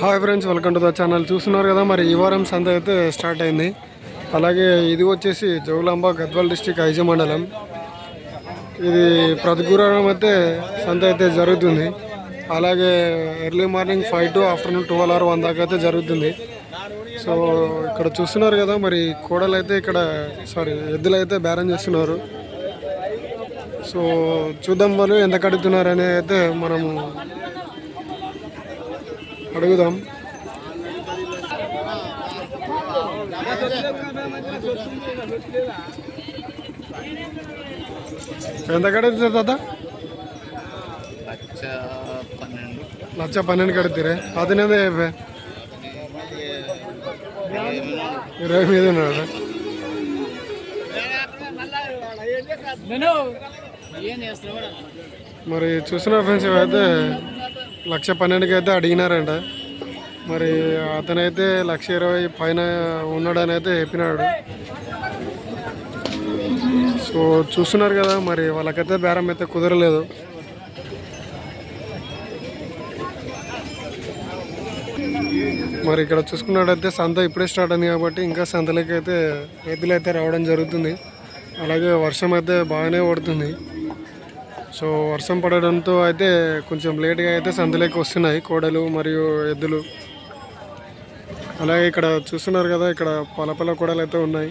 Hi friends welcome to the channel చూస్తున్నారు కదా మరి ఈ వారం సంత అయితే స్టార్ట్ అయింది. అలాగే ఇది వచ్చేసి జోగులాంబ గద్వాల్ డిస్టిక్ ఐజ మండలం. ఇది ప్రతి గురువారం అయితే సంత అయితే జరుగుతుంది. అలాగే early morning five to afternoon twelve or one దాకా అయితే జరుగుతుంది. సో ఇక్కడ చూస్తున్నారు కదా మరి కోడలు అయితే ఇక్కడ సారీ ఎద్దులు అయితే బేరం చేస్తున్నారు. సో చూద్దాం వాళ్ళు ఎంత కడుగుతున్నారు అనేది అయితే మనము అడుగుదాం. ఎంత కడుగుతుంది తాత? లక్ష పన్నెండు. కడుగుతారే. అతనేదే చెప్పే? ఇరవై మీద ఉన్నాడు మరి చూసిన ఫ్రెండ్స్ ఇవైతే లక్ష పన్నెండుకి అయితే అడిగినారంట. మరి అతనైతే లక్ష ఇరవై పైన ఉన్నాడని అయితే చెప్పినాడు. సో చూస్తున్నారు కదా మరి వాళ్ళకైతే బేరం అయితే కుదరలేదు. మరి ఇక్కడ చూసుకున్నట్టయితే సంత ఇప్పుడే స్టార్ట్ అయింది కాబట్టి ఇంకా సంతలోకి అయితే ఎద్దులు అయితే రావడం జరుగుతుంది. అలాగే వర్షం అయితే బాగానే పడుతుంది. సో వర్షం పడడంతో అయితే కొంచెం లేట్గా అయితే సంతలోకి వస్తున్నాయి కోడలు మరియు ఎద్దులు. అలాగే ఇక్కడ చూస్తున్నారు కదా ఇక్కడ పలపల కోడలు అయితే ఉన్నాయి.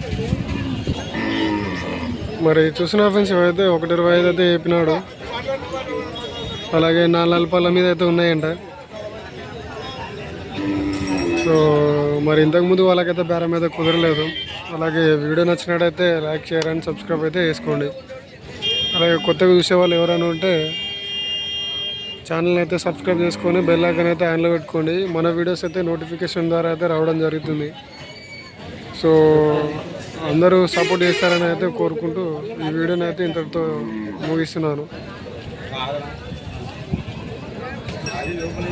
మరి చూసిన ఫ్రెండ్స్ ఇవైతే ఒకటి ఇరవై ఐదు అయితే చెప్పినాడు అలాగే నాలుగు నలపాల మీద అయితే ఉన్నాయంట. సో మరి ఇంతకుముందు వాళ్ళకైతే బేరం మీద కుదరలేదు. అలాగే వీడియో నచ్చినట్టయితే లైక్ షేర్ అండ్ సబ్స్క్రైబ్ అయితే చేసుకోండి. అలాగే కొత్తగా చూసేవాళ్ళు ఎవరైనా ఉంటే ఛానల్ అయితే సబ్స్క్రైబ్ చేసుకొని బెల్ ఐకన్ అయితే ఆన్లో పెట్టుకోండి. మన వీడియోస్ అయితే నోటిఫికేషన్ ద్వారా అయితే రావడం జరుగుతుంది. సో అందరూ సపోర్ట్ చేస్తారని అయితే కోరుకుంటూ ఈ వీడియోని అయితే ఇంతటితో ముగిస్తున్నాను. అది లోపల